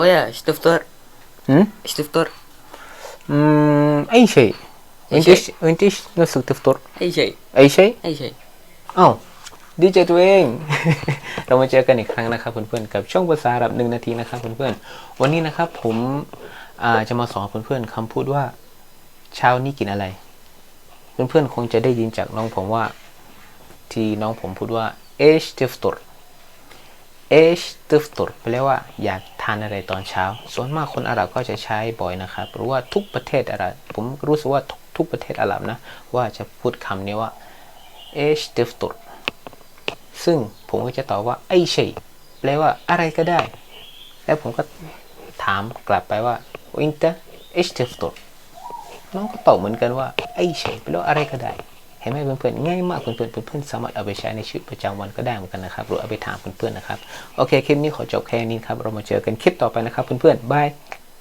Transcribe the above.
Oya, stuftor. หืม Stuftor. อืมไอ้ใช่เอนติชเอนติชนึกสึกติฟตอร์ Hey Shay. ไอ้ใช่ Hey Shay. อ้าวดีเจตัวเอง เรามาเจอกันอีกครั้งนะครับเพื่อนๆกับช่องภาษาอาหรับหนึ่งนาทีนะครับเพื่อนๆวันนี้นะครับผมอ่าจะมาสอนเพื่อนๆคำพูดว่า เช้านี้กินอะไร เพื่อนๆคงจะได้ยินจากน้องผมว่า ที่น้องผมพูดว่าเอชติฟตอร์ เอชติฟตอร์แปลว่าอยากทานอะไรตอนเช้า ส่วนมากคนอาหรับก็จะใช้บ่อยนะครับหรือว่าทุกประเทศอาหรับผมรู้สึกว่าทุกทุกประเทศอาหรับนะ ว่าจะพูดคำนี้ว่าเอชติฟตอร์ซึ่งผมก็จะตอบว่าไอ้ชัยแปลว่าอะไรก็ได้ แล้วผมก็ถามกลับไปว่าวินเตอร์เอชเทฟตน้องก็ตอบเหมือนกันว่าไอ้ชัยแปลว่าอะไรก็ได้ ห็นไหมเพื่อนๆง่ายมากเพื่อนๆเพื่อนๆสามารถเอาไปใช้ในชีวิตประจำวันก็ได้เหมือนกันนะครับหรือเอาไปถามเพื่อนๆนะครับโอเคคลิปนี้ขอจบแค่นี้ครับเรามาเจอกันคลิปต่อไปนะครับเพื่อนๆบาย